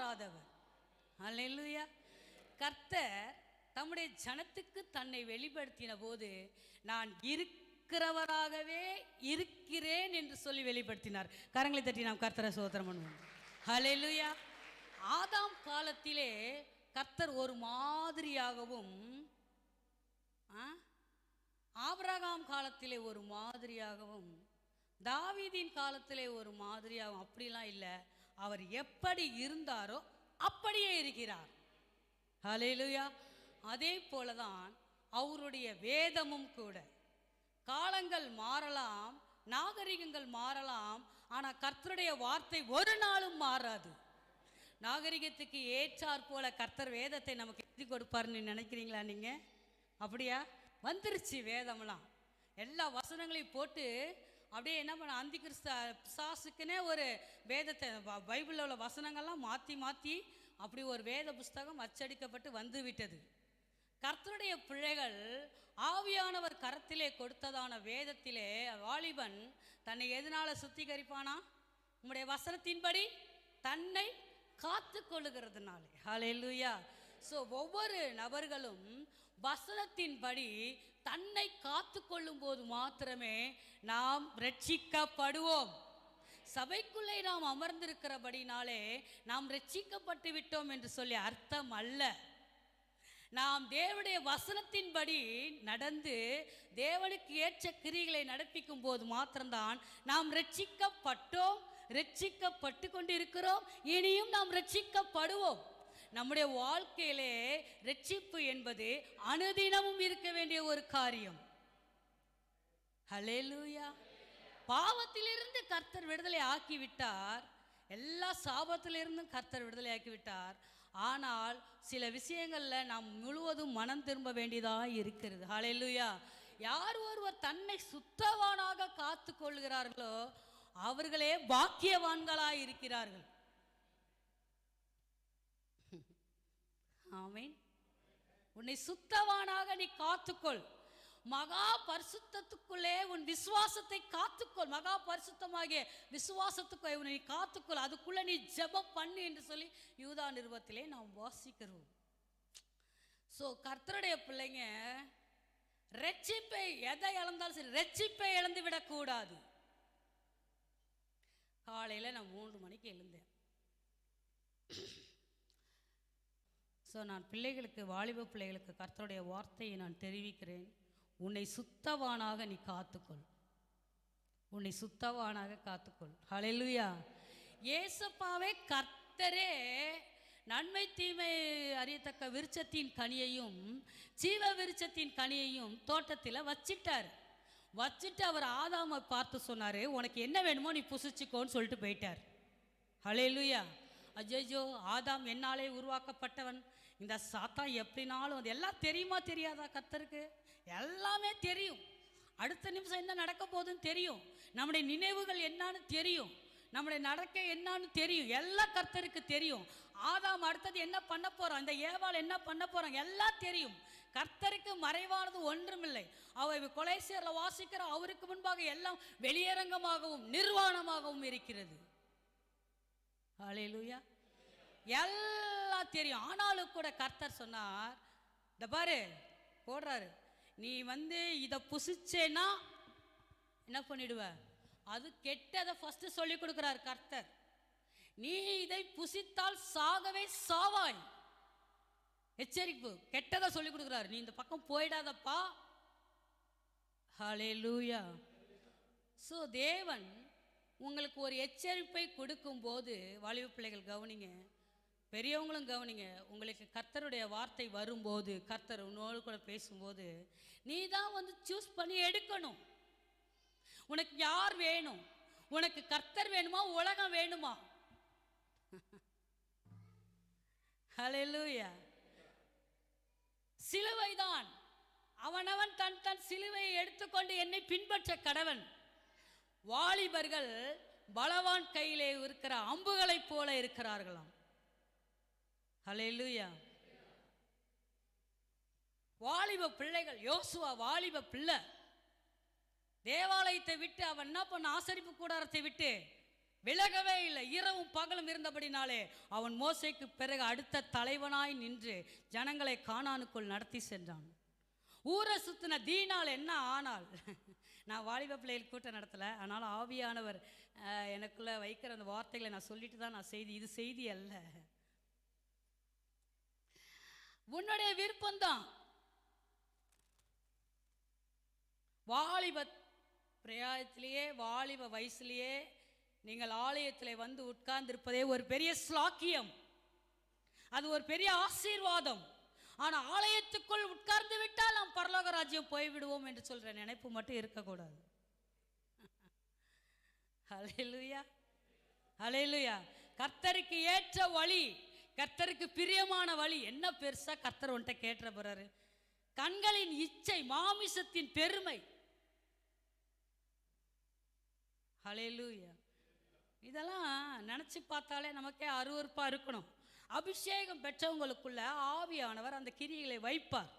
மாறாதவர் அல்லா கர்த்தர் தம்முடைய ஜனத்துக்கு தன்னை வெளிப்படுத்தின போது நான் இருக்கிறவராகவே இருக்கிறேன் என்று சொல்லி வெளிப்படுத்தினார். கரங்களை தட்டி நாம் கர்த்தரை சோதரம் பண்ணுவோம். ஹலெலுயா ஆதாம் காலத்திலே கர்த்தர் ஒரு மாதிரியாகவும் ஆ? ஆபிரகாம் காலத்திலே ஒரு மாதிரியாகவும் தாவீதின் காலத்திலே ஒரு மாதிரியாகவும் அப்படிலாம் இல்லை. அவர் எப்படி இருந்தாரோ அப்படியே இருக்கிறார். ஹலேலுயா அதே போல தான் அவருடைய வேதமும் கூட. காலங்கள் மாறலாம் நாகரிகங்கள் மாறலாம் ஆனால் கர்த்தருடைய வார்த்தை ஒரு நாளும் மாறாது. நாகரிகத்துக்கு ஏற்றாற் போல கர்த்தர் வேதத்தை நமக்கு எழுதி கொடுப்பாருன்னு நினைக்கிறீங்களா நீங்கள் அப்படியா? வந்துருச்சு வேதம்லாம். எல்லா வசனங்களையும் போட்டு அப்படியே என்ன பண்ண அந்தி கிறிஸ்த பிசாசுக்குன்னே ஒரு வேதத்தை பைபிளில் உள்ள வசனங்கள்லாம் மாற்றி மாற்றி அப்படி ஒரு வேத புஸ்தகம் அச்சடிக்கப்பட்டு வந்து விட்டது கர்த்தருடைய பிள்ளைகள் ஆவியானவர் கரத்திலே கொடுத்ததான வேதத்திலே வாலிபன் தன்னை எதனால் சுத்திகரிப்பானா? உம்முடைய வசனத்தின்படி தன்னை காத்து கொள்ளுகிறதுனாலே ஹalleluya. ஸோ ஒவ்வொரு நபர்களும் வசனத்தின்படி தன்னை காத்து கொள்ளும் போது மாத்திரமே நாம் ரட்சிக்கப்படுவோம். சபைக்குள்ளே நாம் அமர்ந்திருக்கிறபடினாலே நாம் ரட்சிக்கப்பட்டு விட்டோம் என்று சொல்லி அர்த்தம் அல்ல. நாம் தேவனுடைய வசனத்தின்படி நடந்து தேவனுக்கு ஏற்ற கிரிகளை நடப்பிக்கும் போது மாத்திரம்தான் நாம் ரட்சிக்கப்பட்டோம் ரட்சிக்கப்பட்டு கொண்டு இருக்கிறோம் இனியும் நாம் ரட்சிக்கப்படுவோம். நம்முடைய வாழ்க்கையிலே ரட்சிப்பு என்பது அனுதினமும் இருக்க வேண்டிய ஒரு காரியம். ஹலேலூயா பாவத்திலிருந்து கர்த்தர் விடுதலை ஆக்கிவிட்டார். எல்லா சாபத்திலிருந்தும் கர்த்தர் விடுதலை ஆக்கிவிட்டார். ஆனால் சில விஷயங்களில் நாம் முழுவதும் மனம் திரும்ப வேண்டியதாக இருக்கிறது. ஹalleluya. யார் ஒருவர் தன்னை சுத்தவானாக காத்து கொள்கிறார்களோ அவர்களே பாக்கியவான்களாக இருக்கிறார்கள் ஆமென். உன்னை சுத்தவானாக நீ காத்துக்கொள். மகா பரிசுத்தத்துக்குள்ளே உன் விசுவாசத்தை காத்துக்கொள். மகா பரிசுத்தமாகிய விசுவாசத்துக்கு உன்னை நீ காத்துக்கொள். அதுக்குள்ள நீ ஜெபம் பண்ணு என்று சொல்லி யூதா நிறுவத்திலே நாம் வாசிக்கிறோம். ஸோ கர்த்தருடைய பிள்ளைங்க ரெச்சிப்பை எதை இழந்தாலும் சரி ரெச்சிப்பை இழந்து விடக்கூடாது காலையில் நான் மூன்று மணிக்கு எழுந்தேன். ஸோ நான் பிள்ளைகளுக்கு வாலிப பிள்ளைகளுக்கு கர்த்தருடைய வார்த்தையை நான் தெரிவிக்கிறேன். உன்னை சுத்தவானாக நீ காத்துக்கொள். உன்னை சுத்தவானாக காத்துக்கொள். ஹலெலுயா ஏசப்பாவே கர்த்தரே நன்மை தீமை அறியத்தக்க விருச்சத்தின் கனியையும் ஜீவ விருச்சத்தின் கனியையும் தோட்டத்தில் வச்சிட்டார். வச்சுட்டு அவர் ஆதாமை பார்த்து சொன்னார் உனக்கு என்ன வேணுமோ நீ புசிச்சுக்கோன்னு சொல்லிட்டு போயிட்டார். ஹalleluya அஜய்ஜோ ஆதாம் என்னாலே உருவாக்கப்பட்டவன். இந்த சாத்தான் எப்படினாலும் அது எல்லாம் தெரியுமா தெரியாதா கர்த்தருக்கு எல்லாமே தெரியும். அடுத்த நிமிஷம் என்ன நடக்க போகுதுன்னு தெரியும். நம்முடைய நினைவுகள் என்னன்னு தெரியும். நம்முடைய நடக்க என்னன்னு தெரியும். எல்லாம் கர்த்தருக்கு தெரியும். ஆதாம் அடுத்தது என்ன பண்ண போறான்? இந்த ஏவாள் என்ன பண்ண போறான்? எல்லாம் தெரியும். கர்த்தருக்கு மறைவானது ஒன்றுமில்லை. அவை கொலைசியரில் வாசிக்கிற அவருக்கு முன்பாக எல்லாம் வெளியரங்கமாகவும் நிர்வாணமாகவும் இருக்கிறது. அலையலூயா எல்லாம் தெரியும். ஆனாலும் கூட கர்த்தர் சொன்னார் இந்த பாரு போடுறாரு. நீ வந்து இதை புசிச்சேன்னா என்ன பண்ணிடுவ? அது கெட்டதை ஃபஸ்ட்டு சொல்லி கொடுக்குறாரு கர்த்தர். நீ இதை புசித்தால் சாகவே சாவாய். எச்சரிப்பு. கெட்டதை சொல்லி கொடுக்குறாரு. நீ இந்த பக்கம் போயிடாதப்பா. ஹலே லூயா ஸோ தேவன் உங்களுக்கு ஒரு எச்சரிப்பை கொடுக்கும்போது வாலிப பிள்ளைகள் கவனிங்க. பெரியவங்களும் கவனிங்க உங்களுக்கு கர்த்தருடைய வார்த்தை வரும்போது கர்த்தர் உன்னோடு கூட பேசும்போது நீ தான் வந்து சூஸ் பண்ணி எடுக்கணும். உனக்கு யார் வேணும்? உனக்கு கர்த்தர் வேணுமா? உலகம் வேணுமா? ஹalleluya சிலுவைதான். அவனவன் தன் தன் சிலுவையை எடுத்துக்கொண்டு என்னை பின்பற்ற கடவன். வாலிபர்கள் பலவான் கையிலே இருக்கிற அம்புகளைப் போல இருக்கிறார்களாம். ஹalleluya. வாலிப பிள்ளைகள் யோசுவா வாலிப பிள்ளை. தேவாலயத்தை விட்டு அவன் என்ன பண்ண ஆசரிப்பு கூடாரத்தை விட்டு விலகவே இல்லை. இரவும் பகலும் இருந்தபடினாலே அவன் மோசைக்கு பிறகு அடுத்த தலைவனாய் நின்று ஜனங்களை காணானுக்குள் நடத்தி சென்றான். ஊரை சுற்றின தீனால் என்ன ஆனால் நான் வாலிப பிள்ளைகள் கூட்டம் நடத்தலை. அதனால் ஆவியானவர் எனக்குள்ளே வைக்கிற அந்த வார்த்தைகளை நான் சொல்லிட்டு தான் நான் செய்தி இது செய்தி அல்ல. உன்னுடைய விருப்பம்தான். வாலிப பிரயாயத்திலேயே வாலிப வயசுலேயே நீங்கள் ஆலயத்தில் வந்து உட்கார்ந்திருப்பதே ஒரு பெரிய ஸ்லாக்கியம். அது ஒரு பெரிய ஆசீர்வாதம். ஆனால் ஆலயத்துக்குள் உட்கார்ந்து விட்டால் நாம் பரலோக ராஜ்யம் போய்விடுவோம் என்று சொல்கிற நினைப்பு மட்டும் இருக்கக்கூடாது. அலையிலுயா அலையிலுயா கர்த்தருக்கு ஏற்ற வழி கர்த்தருக்கு பிரியமான வழி. என்ன பெருசா கர்த்தர் உன்ட்ட கேட்ட போறாரு? கண்களின் இச்சை மாமிசத்தின் பெருமை. ஹalleluya இதெல்லாம் நினச்சி பார்த்தாலே நமக்கே அருவருப்பாக இருக்கணும். அபிஷேகம் பெற்றவங்களுக்குள்ள ஆவியானவர் அந்த கிரிகளை வைப்பார்.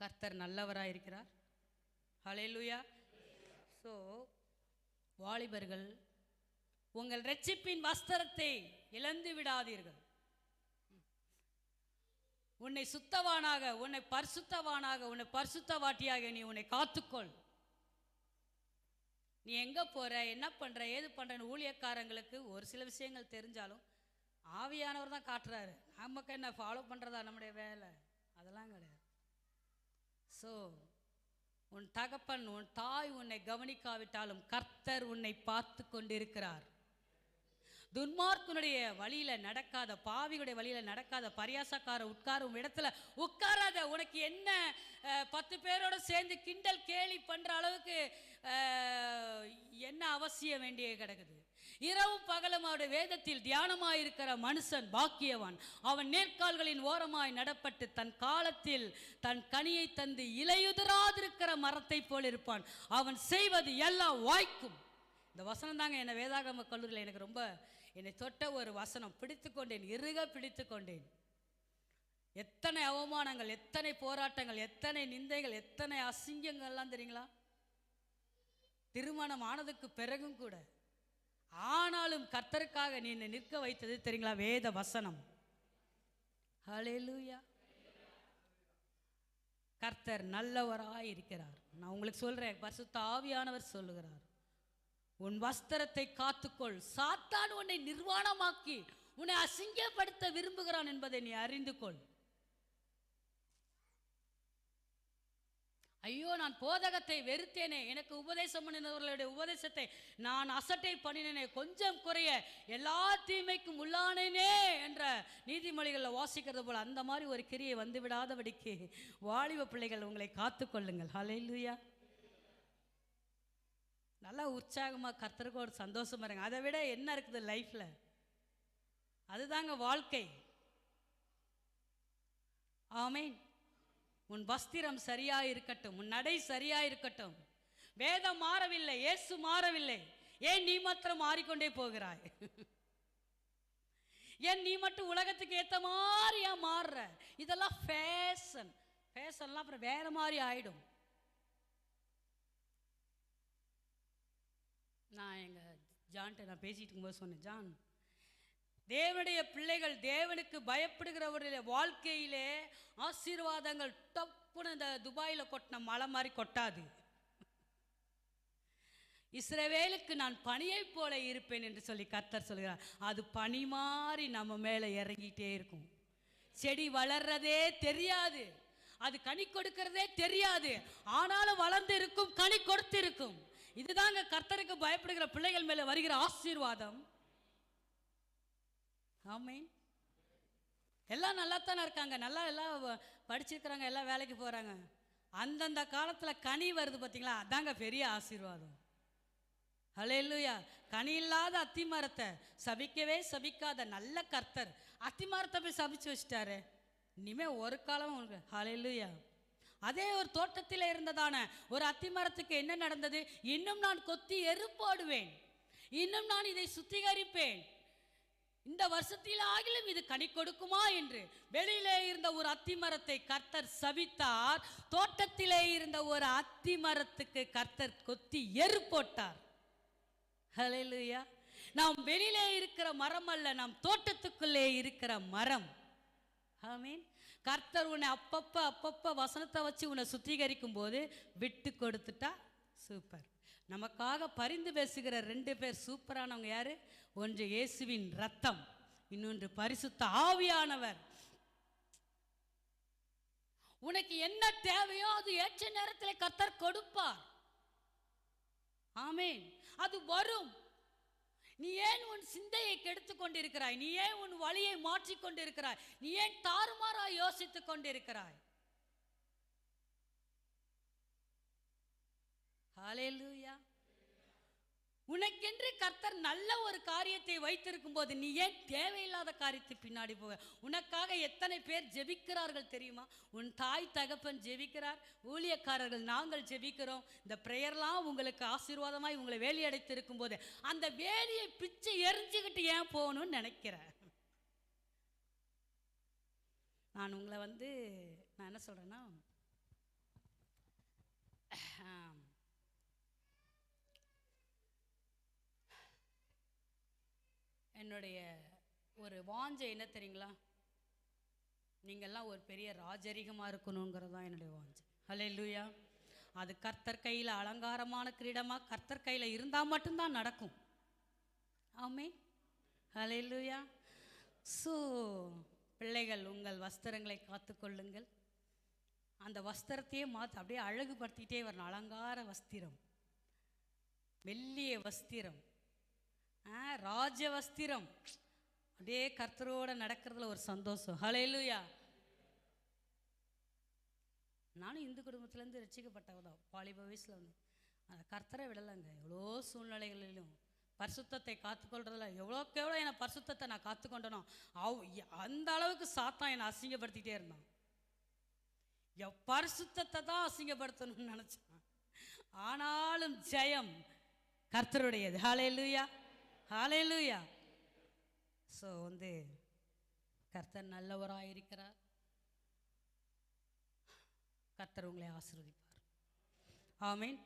கர்த்தர் நல்லவராக இருக்கிறார் ஹalleluya ஸோ வாலிபர்கள் உங்கள் ரட்சிப்பின் வஸ்திரத்தை இழந்து விடாதீர்கள். உன்னை சுத்தவானாக உன்னை பரிசுத்தவானாக உன்னை பரிசுத்தவாட்டியாக நீ உன்னை காத்துக்கொள். நீ எங்க போற என்ன பண்ற ஏது பண்ணுறன்னு ஊழியக்காரங்களுக்கு ஒரு சில விஷயங்கள் தெரிஞ்சாலும் ஆவியானவர் தான் காட்டுறாரு. நமக்கு என்ன ஃபாலோ பண்றதா? நம்முடைய வேலை. அதெல்லாம் கிடையாது. ஸோ உன் தகப்பன் உன் தாய் உன்னை கவனிக்காவிட்டாலும் கர்த்தர் உன்னை பார்த்து கொண்டிருக்கிறார். துன்மார்க்கனுடைய வழியில் நடக்காத பாவிகளுடைய வழியில் நடக்காத பரியாசக்கார உட்காரும் இடத்துல உட்காராத உனக்கு என்ன பத்து பேரோட சேர்ந்து கிண்டல் கேலி பண்ணுற அளவுக்கு என்ன அவசியம் வேண்டிய கிடக்குது? இரவும் பகலும் அவருடைய வேதத்தில் தியானமாயிருக்கிற மனுஷன் பாக்கியவான். அவன் நேர்கால்களின் ஓரமாய் நடப்பட்டு தன் காலத்தில் தன் கனியை தந்து இலையுதிராதிருக்கிற மரத்தைப் போல் இருப்பான். அவன் செய்வது எல்லாம் வாய்க்கும். இந்த வசனம் தாங்க என்னை வேதாகம கல்லூரியில் எனக்கு ரொம்ப என்னை தொட்ட ஒரு வசனம் பிடித்து கொண்டேன் இறுக பிடித்து கொண்டேன் எத்தனை அவமானங்கள் எத்தனை போராட்டங்கள் எத்தனை நிந்தைகள் எத்தனை அசிங்கங்கள்லாம் தெரியுங்களா? திருமணம் ஆனதுக்கு பிறகும் கூட ஆனாலும் கர்த்தருக்காக நீ என்னை நிற்க வைத்தது தெரியுங்களா? வேத வசனம். ஹalleluya. கர்த்தர் நல்லவராய் இருக்கிறார் நான் உங்களுக்கு சொல்கிறேன் பரிசுத்த ஆவியானவர் சொல்லுகிறார். உன் வஸ்திரத்தை காத்துக்கொள். சாத்தான் உன்னை நிர்வாணமாக்கி உன்னை அசிங்கப்படுத்த விரும்புகிறான் என்பதை நீ அறிந்து கொள். ஐயோ நான் போதகத்தை வெறுத்தேனே. எனக்கு உபதேசம் பண்ணினவர்களுடைய உபதேசத்தை நான் அசட்டை பண்ணினேனே. கொஞ்சம் குறைய எல்லா தீமைக்கும் உள்ளானேனே என்ற நீதிமொழிகளில் வாசிக்கிறது போல அந்த மாதிரி ஒரு கிரியை வந்து விடாதபடிக்கு வாலிப பிள்ளைகள் உங்களை காத்துக்கொள்ளுங்கள். ஹalleluya. நல்லா உற்சாகமாக கர்த்தருக்கு ஒரு சந்தோஷமா இருங்க அதை விட என்ன இருக்குது லைஃப்பில் அதுதாங்க வாழ்க்கை. ஆமேன். உன் வஸ்திரம் சரியாக இருக்கட்டும் உன் நடை சரியாக இருக்கட்டும் வேதம் மாறவில்லை இயேசு மாறவில்லை. ஏன் நீ மாத்திரம் மாறிக்கொண்டே போகிறாய்? ஏன் நீ மட்டும் உலகத்துக்கு ஏற்ற மாதிரியா மாறுற? இதெல்லாம் ஃபேஷன் ஃபேஷன்லாம் அப்புறம் வேற மாதிரி ஆயிடும். நான் எங்கள் ஜான்கிட்ட நான் பேசிகிட்டு இருக்கும்போது சொன்னேன் ஜான் தேவனுடைய பிள்ளைகள் தேவனுக்கு பயப்படுகிறவருடைய வாழ்க்கையிலே ஆசீர்வாதங்கள் டப்புன்னு இந்த துபாயில் கொட்டின மலை மாதிரி கொட்டாது. இஸ்ரவேலுக்கு நான் பனியைப் போல இருப்பேன் என்று சொல்லி கர்த்தர் சொல்கிறார். அது பனி மாதிரி நம்ம மேலே இறங்கிட்டே இருக்கும். செடி வளர்றதே தெரியாது. அது கனி கொடுக்கிறதே தெரியாது. ஆனாலும் வளர்ந்து இருக்கும் கனி கொடுத்து இருக்கும் இதுதாங்க கர்த்தருக்கு பயப்படுகிற பிள்ளைகள் மேலே வருகிற ஆசீர்வாதம். ஆமீன் எல்லாம் நல்லா தானே இருக்காங்க. நல்லா எல்லாம் வ- படிச்சிருக்கிறாங்க எல்லாம் வேலைக்கு போகிறாங்க அந்தந்த காலத்தில் கனி வருது பார்த்தீங்களா அதாங்க பெரிய ஆசீர்வாதம். ஹலே இல்லையா கனி இல்லாத அத்திமரத்தை சபிக்கவே சபிக்காத நல்ல கர்த்தர் அத்திமரத்தை போய் சபிச்சு வச்சிட்டாரு. இனிமே ஒரு காலம் உங்களுக்கு இல்லையா அதே ஒரு தோட்டத்தில் இருந்ததான ஒரு அத்திமரத்துக்கு என்ன நடந்தது? இன்னும் நான் கொத்தி எரு போடுவேன் இன்னும் நான் இதை சுத்திகரிப்பேன். இந்த வருஷத்தில் ஆகிலும் இது கனி கொடுக்குமா என்று வெளியிலே இருந்த ஒரு அத்தி மரத்தை கர்த்தர் சபித்தார் தோட்டத்திலே இருந்த ஒரு அத்தி மரத்துக்கு கர்த்தர் கொத்தி எரு போட்டார். ஹalleluya. நாம் வெளியிலே இருக்கிற மரம் அல்ல நாம் தோட்டத்துக்குள்ளே இருக்கிற மரம். ஆமீன் கர்த்தர் உன்னை அப்பப்ப அப்பப்ப வசனத்தை வச்சு உன்னை சுத்திகரிக்கும் போது விட்டு கொடுத்துட்டா சூப்பர். நமக்காக பரிந்து பேசுகிற ரெண்டு பேர் சூப்பரானவங்க யாரு? ஒன்று இயேசுவின் ரத்தம் இன்னொன்று பரிசுத்த ஆவியானவர். உனக்கு என்ன தேவையோ அது ஏற்ற நேரத்தில் கர்த்தர் கொடுப்பார். ஆமேன். அது வரும். உன் சிந்தையை கெடுத்துக் கொண்டிருக்கிறாய் நீ ஏன் உன் வழியை மாற்றிக்கொண்டிருக்கிறாய். நீ ஏன் தாறுமாறாய் யோசித்துக் கொண்டிருக்கிறாய். ஹalleluya. உனக்கென்று கர்த்தர் நல்ல ஒரு காரியத்தை வைத்திருக்கும் போது நீ ஏன் தேவையில்லாத காரியத்தை பின்னாடி போக உனக்காக எத்தனை பேர் ஜெபிக்கிறார்கள் தெரியுமா? உன் தாய் தகப்பன் ஜெபிக்கிறார் ஊழியக்காரர்கள் நாங்கள் ஜெபிக்கிறோம். இந்த ப்ரேயர்லாம் உங்களுக்கு ஆசீர்வாதமாய் உங்களை வேலி அடைத்திருக்கும் போது அந்த வேலியை பிச்சை எரிஞ்சுக்கிட்டு ஏன் போகணும்னு நினைக்கிறேன் நான் உங்களை வந்து நான் என்ன சொல்கிறேன்னா என்னுடைய ஒரு வாஞ்சை என்ன தெரியுங்களா? நீங்கள்லாம் ஒரு பெரிய ராஜரிகமாக இருக்கணுங்கிறது தான் என்னுடைய வாஞ்சை. ஹலே லூயா அது கர்த்தர் கையில் அலங்காரமான கிரீடமாக கர்த்தர் கையில் இருந்தால் மட்டும்தான் நடக்கும். ஆமே ஹலே லூயா ஸோ பிள்ளைகள் உங்கள் வஸ்திரங்களை காத்துக்கொள்ளுங்கள் அந்த வஸ்திரத்தையே மாற்ற அப்படியே அழகுபடுத்திக்கிட்டே வரணும். அலங்கார வஸ்திரம். மெல்லிய வஸ்திரம். ராஜ வஸ்திரம் அப்படியே கர்த்தரோட நடக்கிறதுல ஒரு சந்தோஷம். ஹலையிலுயா நானும் இந்து குடும்பத்துலேருந்து ரசிக்கப்பட்டவ தான். வாலிப வயசில் வந்து. அந்த கர்த்தரை விடலைங்க. எவ்வளோ சூழ்நிலைகளிலும். பரிசுத்தத்தை காத்துக்கொள்றதுல எவ்வளோக்கு எவ்வளோ என்னை பரிசுத்தத்தை நான் காத்துக்கொண்டனோ அவ் அந்த அளவுக்கு சாத்தான் என்னை அசிங்கப்படுத்திக்கிட்டே இருந்தான். என் பரிசுத்தத்தை தான் அசிங்கப்படுத்தணும்னு நினச்சான். ஆனாலும் ஜெயம் கர்த்தருடையது. ஹலையிலுயா ஹalleluya ஸோ வந்து கர்த்தர் நல்லவராக இருக்கிறார். கர்த்தர் உங்களை ஆசிர்வதிப்பார். ஆமீன்